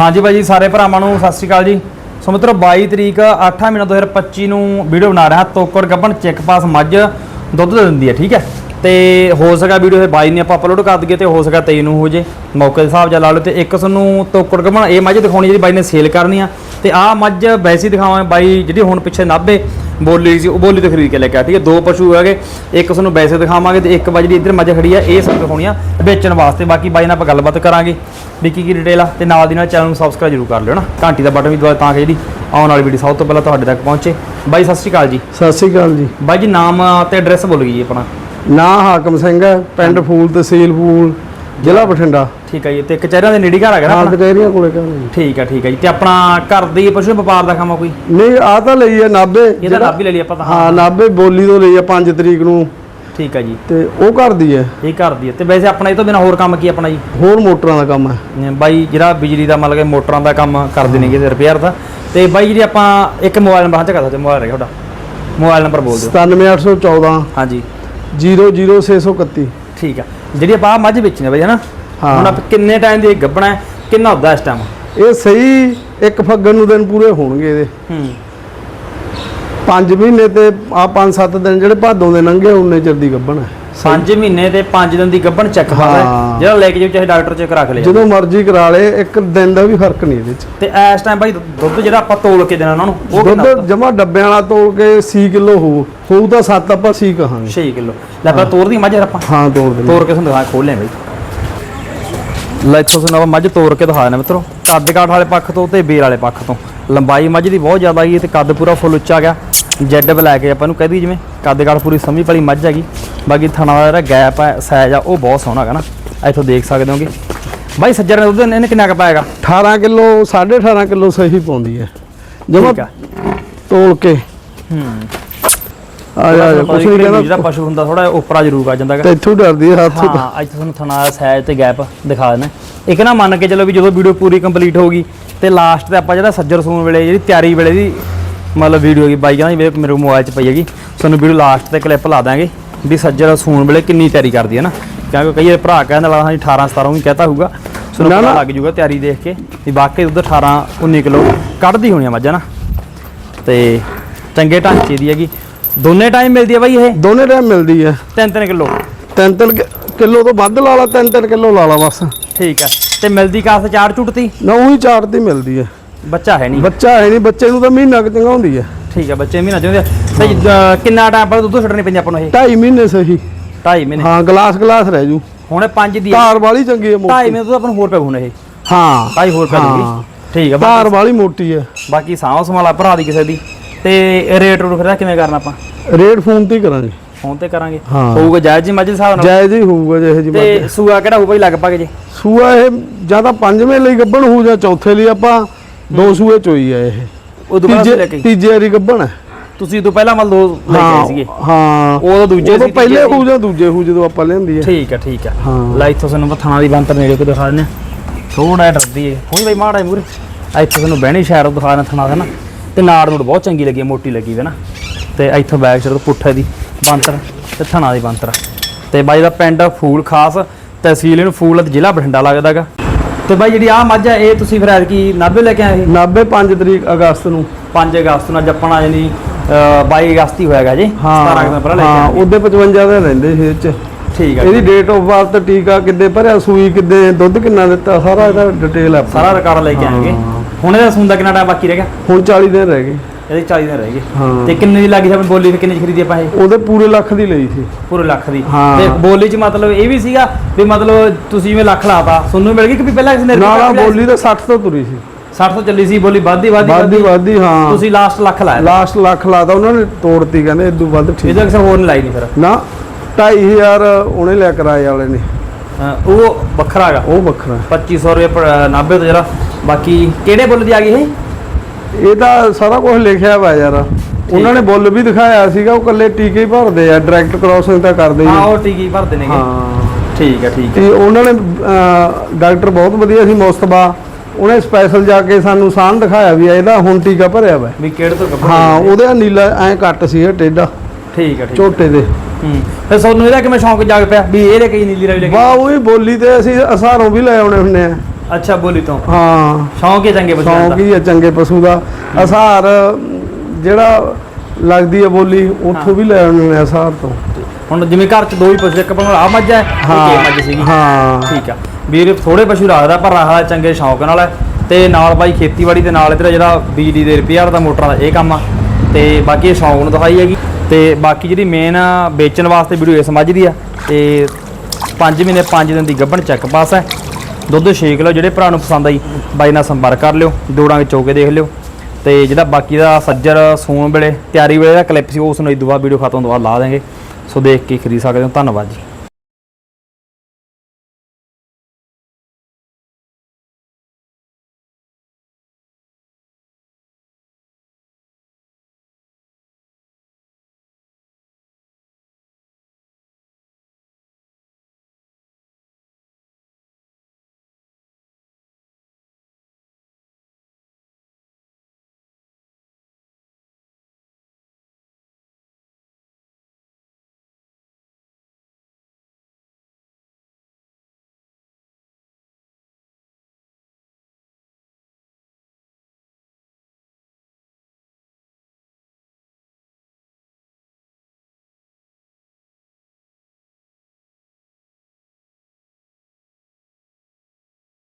ਹਾਂਜੀ ਭਾਜੀ ਸਾਰੇ ਭਰਾਵਾਂ ਨੂੰ ਸਤਿ ਸ਼੍ਰੀ ਅਕਾਲ ਜੀ। ਸੋ ਮਿੱਤਰੋ 22 ਤਰੀਕ 8 ਮਹੀਨਾ 2025 ਨੂੰ ਵੀਡੀਓ ਬਣਾ ਰਿਹਾ, ਤੋਕੜ ਗੱਬਣ ਚੈੱਕ ਪਾਸ ਮੱਝ ਦੁੱਧ ਦੇ ਦਿੰਦੀ ਹੈ, ਠੀਕ ਹੈ? ਤੇ ਹੋ ਸਕਾ ਵੀਡੀਓ ਇਹ 22 ਨੇ ਆਪਾਂ ਅਪਲੋਡ ਕਰ ਦਈਏ ਤੇ ਹੋ ਸਕਾ 23 ਨੂੰ ਹੋ ਜੇ। ਮੌਕੇ ਦੇ ਹਿਸਾਬ ਨਾਲ ਲਾ ਲਓ ਤੇ ਇੱਕ ਤੁਹਾਨੂੰ ਤੋਕੜ ਗੱਬਣ, ਇਹ ਮੱਝ ਦਿਖਾਉਣੀ ਜਿਹੜੀ ਬਾਈ ਨੇ ਸੇਲ ਕਰਨੀ ਆ। ਤੇ ਆਹ ਮੱਝ ਵੈਸੇ ਦਿਖਾਵਾਂ ਬਾਈ, ਜਿਹੜੀ ਹੁਣ ਪਿੱਛੇ ਨਾਭੇ ਬੋਲੀ ਸੀ ਉਹ ਬੋਲੀ ਤੋਂ ਖਰੀਦ ਕੇ ਲੈ ਕੇ ਆ ਠੀਕ ਹੈ। ਦੋ ਪਸ਼ੂ ਹੈਗੇ ਇੱਕ ਤੁਹਾਨੂੰ ਵੈਸੇ ਦਿਖਾਵਾਂਗੇ ਤੇ ਇੱਕ ਵਾ ਜਿਹੜੀ ਇੱਧਰ ਮੱਝ ਖੜੀ ਆ ਇਹ ਸਭ ਦਿਖਾਉਣੀ ਆ ਵੇਚਣ ਵਾਸਤੇ। ਬਾਕੀ ਬਾਈ ਨਾਲ ਆਪਾਂ ਗੱਲਬਾਤ ਕਰਾਂਗੇ ਵੀ ਕੀ ਕੀ ਡਿਟੇਲ ਆ ਤੇ ਨਾਲ ਦੀ ਨਾਲ ਚੈਨਲ ਨੂੰ ਸਬਸਕ੍ਰਾਈਬ ਜ਼ਰੂਰ ਕਰ ਲਿਓ ਨਾ। ਘੰਟੀ ਦਾ ਬਟਨ ਵੀ ਦਬਾ ਤਾਂ ਕਿ ਜਿਹੜੀ ਆਉਣ ਵਾਲੀ ਵੀਡੀਓ ਸਭ ਤੋਂ ਪਹਿਲਾਂ ਤੁਹਾਡੇ ਤੱਕ ਪਹੁੰਚੇ। ਬਾਈ ਸਤਿ ਸ਼੍ਰੀ ਅਕਾਲ ਜੀ। ਸਤਿ ਸ੍ਰੀ ਅਕਾਲ ਜੀ। ਬਾਈ ਜੀ ਨਾਮ ਤੇ ਐਡਰੈਸ ਬੋਲ ਗਈ ਜੀ ਆਪਣਾ। ਨਾਂ ਹਾਕਮ ਸਿੰਘ ਹੈ ਪਿੰਡ ਫੂਲ ਤਹਿਸੀਲ ਫੂਲ। ਜ਼ਿਲ੍ਹਾ ਬਠਿੰਡਾ। ਠੀਕ ਹੈ ਜੀ ਤੇ ਕਚਹਿਰੀਆਂ ਦੇ ਨੇੜੇ ਘਰ ਹੈਗਾ ਨਾ ਆਪਣਾ? ਕਚਹਿਰੀਆਂ ਕੋਲੇ ਕਹਿੰਦੇ ਠੀਕ ਹੈ ਠੀਕ ਹੈ ਜੀ ਤੇ ਆਪਣਾ ਘਰ ਦੀ ਪਸ਼ੂ ਵਪਾਰ ਦਾ ਕੰਮ ਆ ਕੋਈ? ਨਹੀਂ ਆ ਤਾਂ ਲਈ ਹੈ ਨਾਬੇ। ਇਹਦਾ ਵੀ ਲੈ ਲਈ ਆਪਾਂ ਤਾਂ ਹਾਂ। ਨਾਬੇ ਬੋਲੀ ਤੋਂ ਲਈ ਹੈ 5 ਤਰੀਕ ਨੂੰ। ਠੀਕ ਹੈ ਜੀ। ਤੇ ਉਹ ਕਰਦੀ ਹੈ। ਇਹ ਘਰ ਦੀ ਹੈ। ਤੇ ਵੈਸੇ ਆਪਣਾ ਇਹ ਤੋਂ ਬਿਨਾ ਹੋਰ ਕੰਮ ਕੀ ਆਪਣਾ ਜੀ? ਹੋਰ ਮੋਟਰਾਂ ਦਾ ਕੰਮ ਹੈ। ਅਮ ਬਾਈ ਜਿਹੜਾ ਬਿਜਲੀ ਦਾ ਮਤਲਬ ਕਿ ਮੋਟਰਾਂ ਦਾ ਕੰਮ ਕਰਦੇ ਨੇਗੇ ਤੇ ਰਿਪੇਅਰ ਦਾ। ਤੇ ਬਾਈ ਜਿਹੜੀ ਆਪਾਂ ਇੱਕ ਮੋਬਾਈਲ ਨੰਬਰ ਹਾਂ ਚੱਕਾ ਸਕਦੇ ਮੋਬਾਈਲ ਹੈਗਾ ਤੁਹਾਡਾ। ਮੋਬਾਈਲ ਨੰਬਰ ਬੋਲ ਦਿਓ। 97814 ਹਾਂਜੀ। 00631 ਠੀਕ ਆ। ਜਿਹੜੀ ਆਪਾਂ ਆਹ ਮੱਝ ਵੇਚਣੀ ਆ ਬਾਈ ਹਨਾ? ਹਾਂ। ਹੁਣ ਆਪਾਂ ਕਿੰਨੇ ਟਾਈਮ ਦੀ ਗੱਬਣਾ ਹੈ? ਕਿੰਨਾ ਹੁੰਦਾ ਇਸ ਟਾਈਮ ਇਹ ਸਹੀ ਇੱਕ ਫੱਗਣ ਨੂੰ ਦਿਨ ਪੂਰੇ ਹੋਣਗੇ ਇਹਦੇ। ਹੂੰ। 5 ਮਹੀਨੇ ਤੇ ਆ 5-7 ਦਿਨ ਜਿਹੜੇ ਭਾਦੋਂ ਦੇ ਲੰਘੇ ਉਹਨੇ ਚਿਰ ਦੀ ਗੱਭਣ ਹੈ। 5 ਮਹੀਨੇ ਤੇ 5 ਦਿਨ ਦੀ ਗੱਬਣ ਚੈੱਕ ਹਾਂ। ਜਿਹੜਾ ਲੈ ਕੇ ਜਾਓ ਚਾਹੇ ਡਾਕਟਰ ਚੈੱਕ ਰੱਖ ਲਿਆ। ਜਦੋਂ ਮਰਜ਼ੀ ਕਰਾ ਲੇ ਇੱਕ ਦਿਨ ਦਾ ਵੀ ਫ਼ਰਕ ਨਹੀਂ ਇਹਦੇ ਚ। ਤੇ ਇਸ ਟਾਈਮ ਬਾਈ ਦੁੱਧ ਜਿਹੜਾ ਆਪਾਂ ਤੋਲ ਕੇ ਦੇਣਾ ਉਹਨਾਂ ਨੂੰ ਉਹ ਕਿੰਨਾ ਦੁੱਧ ਜਮਾ ਡੱਬਿਆਂ ਵਾਲਾ ਤੋਲ ਕੇ 6 ਕਿਲੋ ਹੋਊ। ਹੋਊ ਤਾਂ 7 ਆਪਾਂ 6 ਕਹਾਂਗੇ। 6 ਕਿਲੋ। ਲੈ ਆਪਾਂ ਤੋਰ ਦੀ ਮੱਝ ਫਿਰ ਆਪਾਂ। ਹਾਂ ਤੋਲ ਦੇ ਤੋਰ ਕੇ ਤੁਹਾਨੂੰ ਦਿਖਾ ਖੋਲ ਲਿਆ ਬਾਈ। ਲੈ ਇੱਥੋਂ ਸੁਣਾ ਮੱਝ ਤੋਰ ਕੇ ਦਿਖਾ ਦੇਣਾ ਮਿੱਤਰੋ। ਕੱਦ ਕਾਠ ਵਾਲੇ ਪੱਖ ਤੋਂ ਤੇ ਬੇਰ ਵਾਲੇ ਪੱਖ ਤੋਂ। ਲੰਬਾਈ ਮੱਝ ਦੀ ਬਹੁਤ ਜ਼ਿਆਦਾ ਹੈਗੀ ਤੇ ਕੱਦ ਪੂਰਾ ਫੁੱਲ ਉੱਚਾ ਗਿਆ। ਜੈਡ ਬਲੈਕ ਹੈ ਆਪਾਂ ਨੂੰ ਕਹਦੀ ਜਿਵੇਂ। ਕੱਦ ਕਾਠ ਪੂਰੀ ਸਮਝ ਵਾਲੀ ਮੱਝ ਹੈਗੀ। ਬਾਕੀ ਥਣਾ ਦਾ ਜਿਹੜਾ ਗੈਪ ਹੈ ਸਾਈਜ਼ ਆ ਉਹ ਬਹੁਤ ਸੋਹਣਾ ਹੈਗਾ ਨਾ। ਇੱਥੋਂ ਦੇਖ ਸਕਦੇ ਹੋਗੇ ਬਾਈ ਸੱਜਰ ਨੇ ਦੁੱਧ ਇਹਨੇ ਕਿੰਨਾ ਕੁ ਪਾਏਗਾ 18 ਕਿਲੋ 18.5 ਕਿਲੋ ਸਹੀ ਪਾਉਂਦੀ ਹੈ। ਜਮਾ ਤੋਲ ਕੇ। ਹੂੰ। ਆ ਜਾ ਕੁਛ ਨਹੀਂ ਜਿਹੜਾ ਕਹਿੰਦਾ ਪਸ਼ੂ ਹੁੰਦਾ ਥੋੜਾ ਉੱਪਰਾ ਜ਼ਰੂਰ ਆ ਜਾਂਦਾ ਤੇ ਇੱਥੋਂ ਡਰਦੀ ਹੈ ਹੱਥ। ਹਾਂ ਅੱਜ ਤੁਹਾਨੂੰ ਥਣਾ ਦਾ ਸਾਈਜ਼ ਤੇ ਗੈਪ ਦਿਖਾ ਦੇਣਾ ਇੱਕ ਨਾ ਮੰਨ ਕੇ ਚੱਲੋ ਵੀ ਜਦੋਂ ਵੀਡੀਓ ਪੂਰੀ ਕੰਪਲੀਟ ਹੋਊਗੀ ਤੇ ਲਾਸਟ ਤੇ ਆਪਾਂ ਜਿਹੜਾ ਸੱਜਰ ਸੂਣ ਵੇਲੇ ਜਿਹੜੀ ਤਿਆਰੀ ਵੇਲੇ ਦੀ ਮਤਲਬ ਵੀਡੀਓ ਹੈਗੀ ਬਾਈ ਕਹਿੰਦਾ ਮੇਰੇ ਮੋਬਾਈਲ 'ਚ ਪਈ ਹੈਗੀ। ਤੁਹਾਨੂੰ ਵੀਡੀਓ ਲਾਸਟ ਤੇ ਕਲਿੱਪ ਲਾ ਦਾਂਗੇ ਵੀ ਸੱਜਰ ਸੂਣ ਵੇਲੇ ਕਿੰਨੀ ਤਿਆਰੀ ਕਰਦੀ ਹੈ ਨਾ? ਕਿਉਂਕਿ ਕਈ ਵਾਰ ਭਰਾ ਕਹਿੰਦਾ ਲਾ ਹਾਂ 18 17 ਵੀ ਕਹਤਾ ਹੋਊਗਾ। ਤੁਹਾਨੂੰ ਨਾ। ਲੱਗ ਜੂਗਾ ਤਿਆਰੀ ਦੇਖ ਕੇ ਵੀ ਵਾਕਈ ਉਧਰ 18 19 ਕਿਲੋ ਕੱਢਦੀ ਹੋਣੀ ਆ ਮੱਝਾਂ ਨਾ? ਤੇ ਚੰਗੇ ਢਾਂਚੇ ਦੀ ਹੈਗੀ। ਦੋਨੇ ਟਾਈਮ ਮਿਲਦੀ ਹੈ ਬਾਈ ਇਹ? ਦੋਨੇ ਟਾਈਮ ਮਿਲਦੀ ਹੈ। 3-3 ਕਿਲੋ। ਤਿੰਨ ਤਿੰਨ ਕਿ- ਕਿਲੋ ਤੋਂ ਵੱਧ ਲਾ ਲਾ ਤਿੰਨ ਤਿੰਨ ਕਿਲੋ ਲਾ ਲਾ ਬਸ। ਠੀਕ ਹੈ। ਤੇ ਮਿਲਦੀ ਕਾਸ ਚਾਰ ਝੁੱਟਤੀ ਨਾ ਉਹੀ ਚਾਰ ਦੀ ਮਿਲਦੀ ਹੈ। ਬੱਚਾ ਹੈ ਨਹੀਂ। ਬੱਚਾ ਹੈ ਨਹੀਂ ਬੱਚੇ ਨੂੰ ਤਾਂ ਮਹੀਨਾ ਕੁ ਚੰਗਾ ਹੁੰਦੀ ਹੈ। ਠੀਕ ਹੈ ਬੱਚੇ ਮਹੀਨਾ ਚਾਹੁੰਦੇ ਆ ਤੇ ਕਿੰਨਾ ਟਾਈਮ ਪਰ ਦੁੱਧ ਛੱਡਣੀ ਪੈਂਦੀ ਆਪਾਂ ਨੂੰ ਇਹ? 2.5 ਮਹੀਨੇ ਸਹੀ। 2.5 ਮਹੀਨੇ। ਹਾਂ ਗਲਾਸ ਗਲਾਸ ਰਹਿ ਜੂ। ਹੁਣੇ 5 ਦੀ ਹੈ ਧਾਰ ਵਾਲੀ ਚੰਗੀ ਹੈ 2.5 ਮੋਟੀ ਮਹੀਨੇ ਤੋਂ ਆਪਾਂ ਨੂੰ ਹੋਰ ਪੈ ਹੁਣ ਇਹ। ਹਾਂ। 2.5 ਹੋਰ ਪੈ ਹਾਂ। ਜੂਗੀ ਠੀਕ ਹੈ ਧਾਰ ਬਾਕੀ- ਵਾਲੀ ਮੋਟੀ ਹੈ ਬਾਕੀ ਸਾਂਭ ਸੰਭਾਲਾ ਭਰਾ ਦੀ ਕਿਸੇ ਦੀ। ਤੇ ਰੇਟ ਰੂਟ ਫਿਰ ਇਹਦਾ ਕਿਵੇਂ ਕਰਨਾ ਆਪਾਂ? ਰੇਟ ਫੋਨ ਤੇ ਹੀ ਕਰਾਂਗੇ। ਫੋਨ ਤੇ ਕਰਾਂਗੇ। ਹਾਂ। ਹੋਊਗਾ ਜਾਇਜ਼ ਜੀ ਮੱਝ ਦੇ ਹਿਸਾਬ ਨਾਲ। ਜਾਇਜ਼ ਹੀ ਹੋਊਗਾ ਜਿਹੇ ਜੀ ਤੇ ਸੂਆ ਕਿਹੜਾ ਹੋਊਗਾ ਜੀ ਲਗਭਗ ਜੀ? ਸੂਆ ਇਹ ਜਾਂ ਤਾਂ ਪੰਜਵੇਂ ਲਈ ਗੱਬਣ ਹੋਊ ਜਾਂ ਚੌਥੇ ਲਈ ਆਪਾਂ ਦੋ ਸੂਏ ਚੋਈ ਆ ਇਹ। ਉਹ ਦੁਬਾਰਾ ਤੋਂ ਲੈ ਤੀਜੇ ਕੇ ਤੀਜੇ ਵਾਰੀ ਗੱਬਣ ਹੈ ਤੁਸੀਂ ਤੋਂ ਪਹਿਲਾਂ ਮਤਲਬ ਦੋ ਲੈ ਕੇ ਆਏ ਸੀਗੇ। ਹਾਂ। ਉਦੋਂ ਦੂਜੇ ਉਦੋਂ ਸੀ, ਪਹਿਲੇ ਹੋਊ ਜਾਂ ਦੂਜੇ ਹੋਊ ਜਦੋਂ ਆਪਾਂ ਲੈਂਦੀ ਹੈ ਠੀਕ ਹੈ ਠੀਕ ਹੈ ਹਾਂ। ਲੈ ਇੱਥੋਂ ਸਾਨੂੰ ਪਥਾਣਾ ਦੀ ਬੰਤਰ ਨੇੜੇ ਕੋ ਦਿਖਾ ਦਿੰਦੇ ਥੋੜਾ ਜਿਹਾ ਡਰਦੀ ਹੈ ਹੁਣੀ ਬਈ ਮਾੜਾ ਮੂਰੇ ਇੱਥੋਂ ਸਾਨੂੰ ਬਹਿਣੀ ਸ਼ਹਿਰ ਤੋਂ ਦਿਖਾ ਦਿੰਦੇ ਥਣਾ ਦਾ ਨਾ। ਤੇ ਨਾੜ ਨੂੜ ਬਹੁਤ ਚੰਗੀ ਲੱਗੀ ਹੈ, ਮੋਟੀ ਲੱਗੀ ਹੈ ਨਾ। ਤੇ ਇੱਥੋਂ ਬੈਕ ਸਾਈਡ ਤੋਂ ਪੁੱਠੇ ਦੀ ਬੰਤਰ ਤੇ ਥਣਾ ਦੀ ਬੰਤਰ। ਤੇ ਬਾਈ ਦਾ ਪਿੰਡ ਫੂਲ ਖਾਸ ਤਹਿਸੀਲ ਇਹਨੂੰ ਫੂਲ ਅਤੇ ਜ਼ਿਲ੍ਹਾ ਬਠਿੰਡਾ ਲੱਗਦਾਗਾ ਤੇ ਬਾਈ ਜਿਹੜੀ ਆਹ ਮੱਝ ਹੈ ਇਹ ਤੁਸੀਂ ਫਿਰ ਐਤਕੀ ਨਾਭੇ ਲੈ ਕੇ ਆਏ 90 5 ਤਰੀਕ ਅਗਸਤ ਨੂੰ। 5 ਅਗਸਤ ਨੂੰ ਆਪਣਾ ਯਾਨੀ ਅਹ, 22 ਅਗਸਤ ਹੀ ਹੋਇਆਗਾ ਜੀ 17 ਦਿਨ ਪਹਿਲਾਂ ਲੈ ਕੇ ਹਾਂ ਆਏ ਉਹਦੇ 55 ਦਿਨ ਰਹਿੰਦੇ ਸੀ ਇਹ ਚ। ਠੀਕ ਹੈ ਇਹਦੀ ਡੇਟ ਆਫ ਬਰਥ ਟੀਕਾ ਕਿੱਦੇ ਭਰਿਆ ਸੂਈ ਕਿੱਦੇ ਦੁੱਧ ਕਿੰਨਾ ਦਿੱਤਾ ਸਾਰਾ ਇਹਦਾ ਡਿਟੇਲ ਹੈ ਸਾਰਾ ਰਿਕਾਰਡ ਲੈ ਕੇ ਆਏਗੇ। ਹੁਣ ਇਹਦਾ ਸੁੰਦਾ ਕਿੰਨਾ ਟਾਈਮ ਬਾਕੀ ਰਹਿ ਗਿਆ? ਹੁਣ 40 ਦਿਨ ਰਹਿ ਗਏ। ਇਹਦੇ 40 ਦਿਨ ਰਹਿ ਗਏ। ਤੇ ਕਿੰਨੇ ਦੀ ਲੱਗੀ ਸੀ? ਆਪਣੀ ਬੋਲੀ ਤੇ ਕਿੰਨੇ ਦੀ ਖਰੀਦੀ ਆਪਾਂ ਇਹ? ਉਹਦੇ ਪੂਰੇ ਲੱਖ ਦੀ ਲਈ ਸੀ। ਪੂਰੇ ਲੱਖ ਦੀ। ਤੇ ਬੋਲੀ ਚ ਮਤਲਬ ਇਹ ਵੀ ਸੀਗਾ ਵੀ ਮਤਲਬ ਤੁਸੀਂ ਜਿਵੇਂ ਲੱਖ ਲਾਤਾ ਤੁਹਾਨੂੰ ਮਿਲ ਗਈ ਕਿ ਵੀ ਪਹਿਲਾਂ ਕਿਸੇ ਨੇ ਨਾ ਨਾ ਬੋਲੀ ਤਾਂ 60 ਤੋਂ ਤੁਰੀ ਸੀ। 60 ਤੋਂ ਚੱਲੀ ਸੀ ਬੋਲੀ ਵੱਧਦੀ ਵੱਧਦੀ ਵਾਦੀ ਵਾਦੀ ਹਾਂ। ਤੁਸੀਂ ਲਾਸਟ ਲੱਖ ਲਾਇਆ। ਲਾਸਟ ਲੱਖ ਲਾਤਾ ਉਹਨਾਂ ਨੇ ਤੋੜਤੀ ਕਹਿੰਦੇ ਇਦੋਂ ਵੱਧ ਠੀਕ। ਇਹਦਾ ਕਿਸੇ ਹੋਰ ਨੇ ਲਾਈ ਨਹੀਂ ਫਿਰ। ਨਾ 2500 ਉਹਨੇ ਲਿਆ ਕਿਰਾਏ ਵਾਲੇ ਨੇ। ਉਹ ਵੱਖਰਾ ਹੈਗਾ। ਉਹ ਵੱਖਰਾ। 2500 ਰੁਪਏ ਪਰ- 90 ਤੋਂ ਜਿਹੜਾ। ਬਾਕੀ ਕਿਹੜੇ ਬੁੱਲ ਦੀ ਆ ਗਈ ਇਹ? ਇਹ ਤਾਂ ਸਾਰਾ ਕੁਝ ਲਿਖਿਆ ਵਾ ਯਾਰ। ਉਹਨਾਂ ਨੇ ਬੁੱਲ ਵੀ ਦਿਖਾਇਆ ਸੀਗਾ ਉਹ ਕੱਲੇ ਟੀਕੇ ਹੀ ਭਰਦੇ ਆ ਡਾਇਰੈਕਟ ਕ੍ਰਾਸਿੰਗ ਤਾਂ ਕਰਦੇ ਹੀ ਹਾਂ। ਉਹ ਟੀਕੀ ਭਰਦੇ ਨੇਗੇ। ਹਾਂ। ਠੀਕ ਹੈ ਠੀਕ ਹੈ। ਤੇ ਉਹਨਾਂ ਨੇ ਡਾਕਟਰ ਬਹੁਤ ਵਧੀਆ ਸੀ ਮੁਸਤਫਾ। ਉਹਨੇ ਸਪੈਸ਼ਲ ਜਾ ਕੇ ਸਾਨੂੰ ਸਾਨ ਦਿਖਾਇਆ ਵੀ ਇਹਦਾ ਹੁਣ ਟੀਕਾ ਭਰਿਆ ਵਾ। ਵੀ ਕਿਹੜੇ ਤੋਂ ਕੱਪੜੇ ਹਾਂ ਉਹਦੇ ਨੀਲਾ ਐ ਕੱਟ ਸੀ ਇਹ ਟੇਡਾ ਠੀਕ ਹੈ ਠੀਕ ਹੈ। ਝੋਟੇ ਦੇ। ਹੂੰ। ਫਿਰ ਤੁਹਾਨੂੰ ਇਹਦਾ ਕਿਵੇਂ ਸ਼ੌਂਕ ਜਾਗ ਪਿਆ ਵੀ ਇਹਦੇ ਕਈ ਨੀਲੀ ਰਾਵੀ ਲੱਗੀ ਵਾਹ ਉਹੀ ਬੋਲੀ ਤੇ ਅਸੀਂ ਅਸਾਰੋਂ ਵੀ ਲੈ ਆਉਣੇ ਹੁੰਨੇ ਆ। ਅੱਛਾ ਬੋਲੀ ਤੋਂ। ਹਾਂ। ਸ਼ੌਂਕ ਹੈ ਚੰਗੇ ਸ਼ੌਂਕ ਦਾ। ਹੀ ਹੈ ਚੰਗੇ ਪਸ਼ੂ ਦਾ। ਅਸਾਰ ਜਿਹੜਾ ਲੱਗਦੀ ਹੈ ਬੋਲੀ ਉੱਥੋਂ ਵੀ ਲੈ ਆਉਂਦੇ ਨੇ ਅਸਾਰ ਤੋਂ। ਹੁਣ ਜਿਵੇਂ ਘਰ ਚ ਦੋ ਹੀ ਪਸ਼ੂ ਇੱਕ ਆਪਣਾ ਆ ਮੱਝ ਹੈ ਇੱਕ ਮੱਝ ਸੀਗੀ। ਹਾਂ। ਠੀਕ ਆ। ਵੀਰ ਥੋੜੇ ਪਸ਼ੂ ਰੱਖਦਾ ਪਰ ਰੱਖਦਾ ਚੰਗੇ ਸ਼ੌਂਕ ਨਾਲ ਹੈ। ਤੇ ਨਾਲ ਬਾਈ ਖੇਤੀਬਾੜੀ ਦੇ ਨਾਲ ਇਧਰ ਜਿਹੜਾ ਬਿਜਲੀ ਦੇ ਰਿਪੇਅਰ ਦਾ ਮੋਟਰਾਂ ਦਾ ਇਹ ਕੰਮ ਆ। ਤੇ ਬਾਕੀ ਇਹ ਸ਼ੌਂਕ ਨੂੰ ਦਿਖਾਈ ਹੈਗੀ। ਤੇ ਬਾਕੀ ਜਿਹੜੀ ਮੇਨ ਵੇਚਣ ਵਾਸਤੇ ਵੀਡੀਓ ਇਸ ਮੱਝ ਦੀ ਆ ਤੇ 5 ਮਹੀਨੇ 5 ਦਿਨ ਦੀ ਗੱਭਣ ਚੈੱਕ ਪਾਸ ਹੈ। ਦੁੱਧ ਛੇਕ ਲਓ, ਜਿਹੜੇ ਭਰਾ ਨੂੰ ਪਸੰਦ ਆਈ, ਬਾਈ ਨਾਲ ਸੰਪਰਕ ਕਰ ਲਿਓ ਜੋੜਾਂ ਵਿੱਚ ਹੋ ਕੇ ਦੇਖ ਲਿਓ। ਤੇ ਜਿਹੜਾ ਬਾਕੀ ਦਾ ਸੱਜਰ ਸੂਣ ਵੇਲੇ ਤਿਆਰੀ ਵੇਲੇ ਦਾ ਕਲਿੱਪ ਸੀ ਉਸ ਨੂੰ ਇਦੋਂ ਬਾਅਦ ਵੀਡੀਓ ਖਤਮ ਤੋਂ ਬਾਅਦ ਲਾ ਦਾਂਗੇ ਸੋ ਦੇਖ ਕੇ ਖਰੀਦ ਸਕਦੇ ਹੋ, ਧੰਨਵਾਦ ਜੀ।